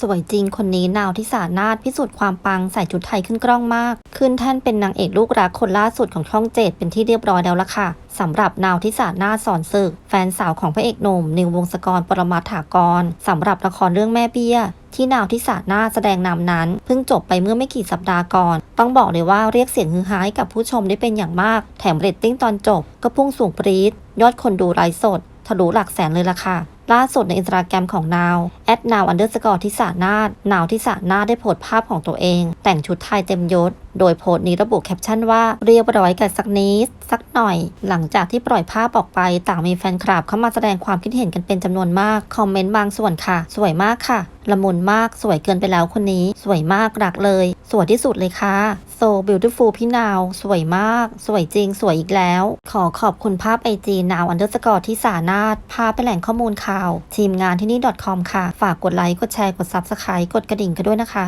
สวยจริงคนนี้นาวที่สานาถพิสูจน์ความปังใส่ชุดไทยขึ้นกล้องมาก ขึ้นแท่นเป็นนางเอกลูกรักคนล่าสุดของช่องเจ็ดเป็นที่เรียบร้อยแล้วล่ะค่ะสำหรับนาวที่สานาถสอนศึก แฟนสาวของพระเอกหนุ่มนิววงศกรปรมาถากรสำหรับละครเรื่องแม่เบี้ย ที่นาวที่สานาถแสดงนำนั้น เพิ่งจบไปเมื่อไม่กี่สัปดาห์ก่อน ต้องบอกเลยว่าเรียกเสียงฮือฮาให้กับผู้ชมได้เป็นอย่างมาก แถมเรตติ้งตอนจบ ก็พุ่งสูงปรี๊ดยอดคนดูไลฟ์สดทะลุหลักแสนเลยล่ะค่ะ ล่าสุดในอินสตาแกรมของนาวแอดนาวอันเดอร์สกอร์ที่สานาดนาวที่สานาดได้โพสต์ภาพของตัวเอง แต่งชุดไทยเต็มยศ โดยโพสต์นี้ระบุแคปชั่นว่าเรียบร้อยกันสักนิดสักหน่อย หลังจากที่ปล่อยภาพออกไปต่างมีแฟนคลับเข้ามาแสดงความคิดเห็นกันเป็นจำนวนมาก คอมเมนต์บางส่วนค่ะ สวยมากค่ะ ละมุนมากสวยเกินไปแล้วคนนี้ สวยมากรักเลย สวยที่สุดเลยค่ะ so beautiful พี่นาว สวยมาก สวยจริง สวยอีกแล้ว ขอขอบคุณภาพไอจีนาวอันเดอร์สกอร์ที่สานาดพาไปแหล่งข้อมูลข่าว ทีมงานที่นี่ .com ค่ะ ฝากกดไลค์ กดแชร์ กด subscribe กดกระดิ่งกันด้วยนะคะ